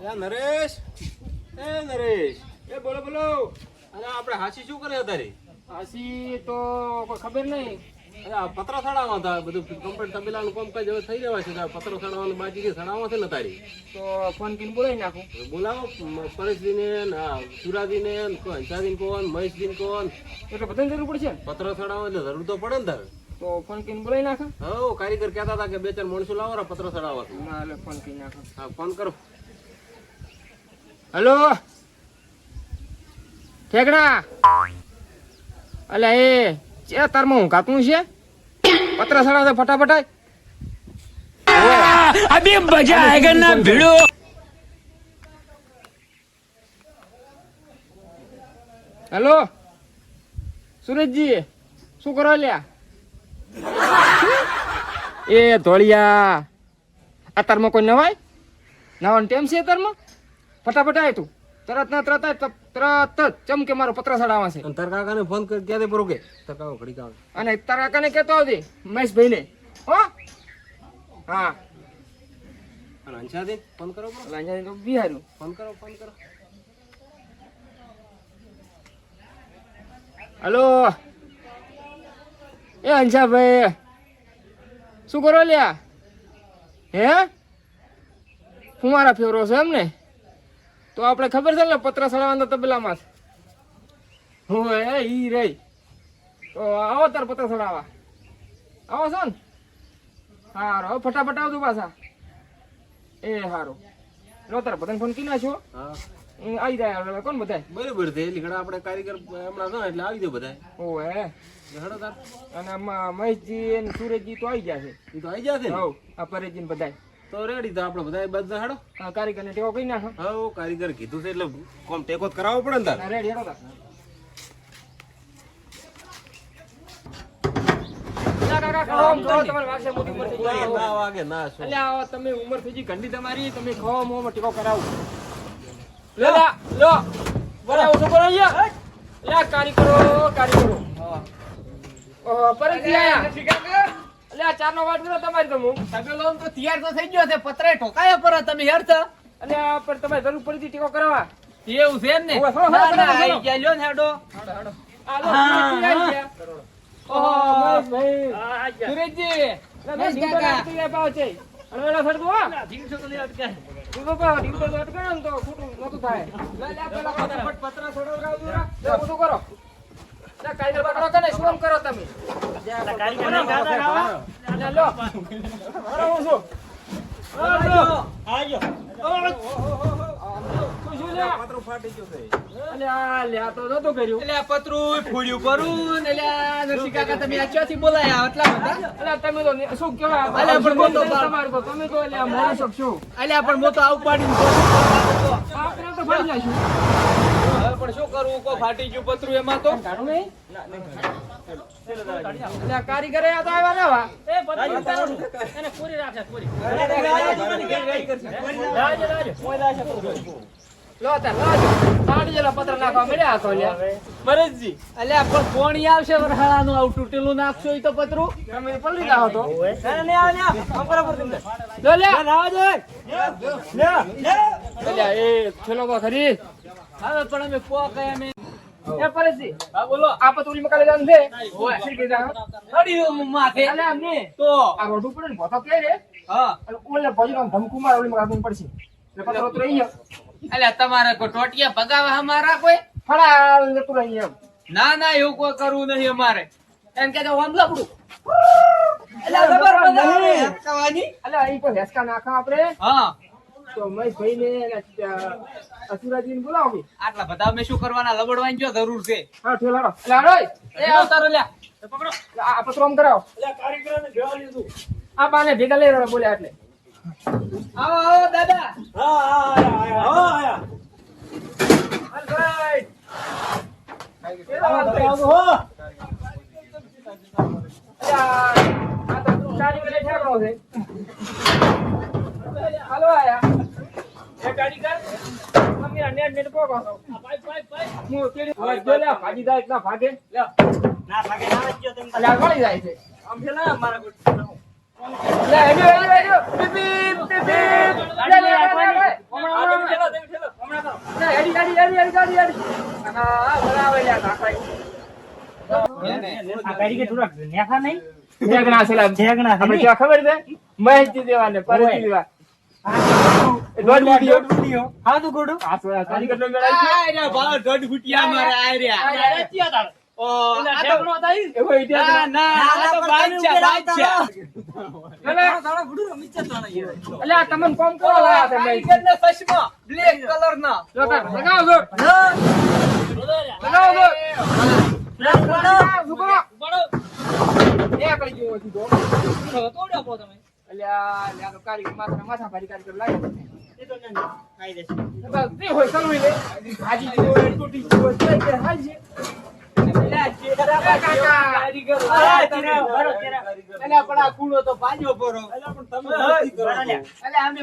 એ નરેશ! એ નરેશ! એ બોલો બોલો! અરે આપણે હાસી શું કરે તારી હાસી તો કોઈ ખબર નહીં. અરે પતરા સડાવવા હતા બધું કમ્પ્લીટ તબેલાનું કામ કાજ હવે થઈ રહેવા છે પતરા સડાવવાનું બાકી છે સડાવવા છે ને તારી? તો ફોન કરીને બોલાવી નાખું. બોલાવો પરેશજીને સુરાજીને હંસાજીને કોણ મહેશજીને કોણ એટલે બધાને જરૂર પડશે. પતરા સડાવવા એટલે જરૂર તો પડે ને તારે. તો ફોન કરીને બોલાવી નાખો. હો કારીગર કહેતા હતા કે બે ચાર માણસો લાવો પત્ર સડાવવા ફોન કરી નાખો. હા ફોન કરો. હલો? ઠેકડા? અલે એ ચે તારમાં ઊંઘાતું છે? પત્ર સડાવશે ફટાફટ હેલો? સુરેશજી શું કરો લ્યા? એ ધોળિયા. આ તારમાં કોઈ નવાય? નવાનો ટેમ છે અત્યારમાં ફટાફટ આય તું. તરત ના તરત આય ત- તરત જ. ચમ કે મારો પત્ર સડાવવા છે. અને તાર કાકાને ફોન કર ક્યારે પૂરો કે? તાર કાકા ઘડી આવે. અને તારા કાકાને કહેતો આવજે મહેશભાઈ ને હો? હા. અને હંસાજી ફોન કરો બરો. લાંજાની તો બિહાર્યું. ફોન કરો ફોન કરો. હલો. એ અંશાભાઈ શું કરો લ્યા? હે? ફુમારા ફેવરો છે એમ ને તો આપણે ખબર છે ને પત્ર સડાવવાના તબલામાં હું એ ઈ રહી. તો આવો તાર પત્ર સળાવા આવો છો ને? હારો ફટાફટ આવજો પાછા. એ હારો. લો તાર બધાને ફોન કીના છો હા. આવી જાય હવે કોણ બધાય? બરોબર છે એટલે ઘણા આપણે કારીગર હમણાં ના એટલે આવી દો બધા તાર. અને આમાં મહેશજી અને સુરેશજી તો આવી ગયા છે. એ તો આવી જશે ને? હા આ પરેશજી ને બધાય. તો રેડી તો આપણે બધા બધા હેડો આ કારીગરને ટેકો કરી નાખો. હા કારીગર કીધું છે એટલે કોમ ટેકો કરાવવો પડે ને તાર. રેડી હેડો ઉંમર થઈ ગઈ. ના વાગે ના શું? અલ્યા, આવો તમે ઉંમર થઈ ગઈ તમારી તમે ખાઓ મોમાં ટેકો કરાવો. લે. લા, બરાબર શું કરો અહીંયા. લા કારીગરો કારીગરો. પરેશજી આયા. અલ્યા ચારનો વાટ કરો તો હું તબેલો તો તૈયાર તો થઈ ગયો છે પતરે ઠોકાયા પર તમે હેડ છો અલ્યા પણ તમારે જરૂર પડી હતી ટેકો એવું છે ને ના, ના, આઈ ગયા લ્યો ને હેડો આ લો, સુરેશજી આવી ઓહો, મહેશભાઈ. આ ગયા. સુરેશજી ના, ના, જાય પાવ છે. અને વેલા સરખું હો. તો નહીં અટકાય. ડીંગો પાવ, ડીંગો તો અટકાયો ને તો ખોટું નહોતું થાય. લે, લે, પેલા પતરા છોડાવડાવજો રા. લે, બધું કરો. કારીગર પકડો કે શું આમ કરો તમે? બરાબર. છું. શું શું લે? ગયો છે? અલ્યા, લે, આ તો કર્યું. એટલે આ પતરું ફોડ્યું ને એટલે આ નરસિંહ કાકા તમે આ ક્યાંથી બોલાયા? આટલા બધા? અલ્યા, તમે તો શું કહેવાય? પણ મોટો આવું પાડીને પણ શું કરવું કો ફાટી ગયું પતરું એમાં તો? કાઢું નહીં? કારીગરે આ તો આવ્યા ના વા. લો તાર, લો જો. સાડી પત્ર નાખવા મળ્યા હતો અલ્યા. ભરતજી, અલ્યા પણ કોણી આવશે વરહાળાનું આવું તૂટેલું નાખશો ઈ તો પતરું. તમે તો. લો એ ખરી. હવે પણ અમે પોકાય અમે એ પરેશજી, હા બોલો. આ પતોલી મકાલે જવાનું છે. શીખી જાઓ. અડી માથે. અલ્યા, અમને. તો. આ રોડ ઉપર ને ભોતો કે રે? હા. અને ઓલે ભજીનો ધમકુ મારે ઓલી મકાન પડશે. એટલે પતરો તો રહી ગયો. તમારે કોઈ ટોટિયા ભગાવા અમારા કોઈ? ફળા રહી એમ. ના ના એવું કોઈ કરવું નહીં અમારે. એમ કે આમ લપડું. હસકાવાની? અલ્યા અહીં હેસકા નાખા આપણે? હા. તો મહેશભાઈ ને અસુરાજી ને બોલાવો આટલા બધા અમે શું કરવાના? લબડવાની જો જરૂર છે. હા ઠેલાડો એ લ્યા આ પત્રો આમ કરાવો. આ બાને ભેગા લઈ રહ્યા બોલ્યા એટલે. આવો આવો દાદા. હલભાઈ. પેલા નેટ પોકો ખબર છે? મહેશ દેવાને પરિચય દેવા તમને કોમ? કારીગરનો ચશ્મો, black colourનો. લગાવો લગાવો લગાવો,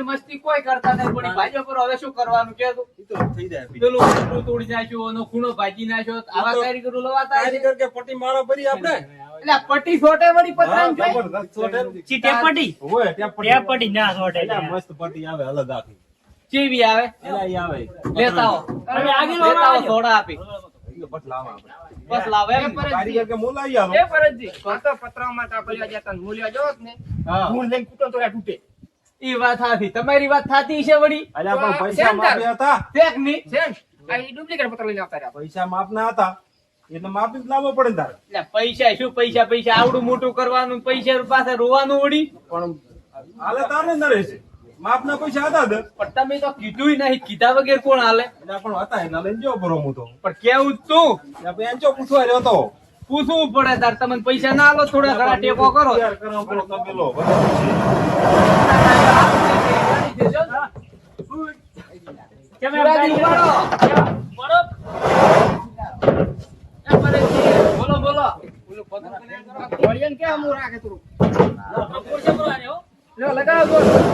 મસ્તી કોઈ કરતા નહીં, પણ ભાજો પરો. હવે શું કરવાનું કે? પેલું કૂતરું તોડી નાખ્યું, ખૂણો ભાજી નાખ્યો. આવા કારીગરો લવાતા? કારીગર કે પટી મારો ભરી આપણે? અલ્યા, પટ્ટી સોટે વળી પતરાની જોઈ? જબરદસ્ત છોટે. ચી ટેપટી હોય, ત્યાં પટ્ટી. ના સોટે એટલે મસ્ત પટ્ટી આવે અલગ આખી. ચેવી આવે? એલા ઈ આવે. લેતા આવો. તમે આગળ લેતા આવો થોડા આપી. ઈ લાવા બસ લાવે એમ. કારીગર કે મોલાઈ આવો? એ ફરજજી. તો પતરામાં તો આપણે આજે તને મૂલ્ય ને. હું. લઈને કૂટો તો તૂટે. ઈ વાત સાચી તમારી વાત થાતી છે વળી. અલ્યા પણ પૈસા માપ્યા હતા. ટેકની આ ડુપ્લિકેટ પત્ર લઈને આવતા રહ્યા. પૈસા માપના હતા. એટલે માફી જ લાવવો પડે ને તારે. એટલે પૈસા શું પૈસા? પૈસા આવડું મોટું કરવાનું પૈસા પાસે રોવાનું વળી? પણ હાલે તારે ન રહેશે માપના પૈસા હતા જ. પણ તમે તો કીધું નહીં. કીધા વગર કોણ હાલે? એટલે પણ હતા એના લઈને જો બરો હું તો. પણ કેવું તું? એમ પૂછવા રહ્યો તો. પૂછવું પડે તાર. તમને પૈસા ના આલો થોડા ઘણા ટેકો કરો. તમે લો બરાબર છે. તમે શિવાજી ઉપાડો. બરો એ પરેશજી, બોલો બોલો કેમ હું રાખે તું? લગાવો.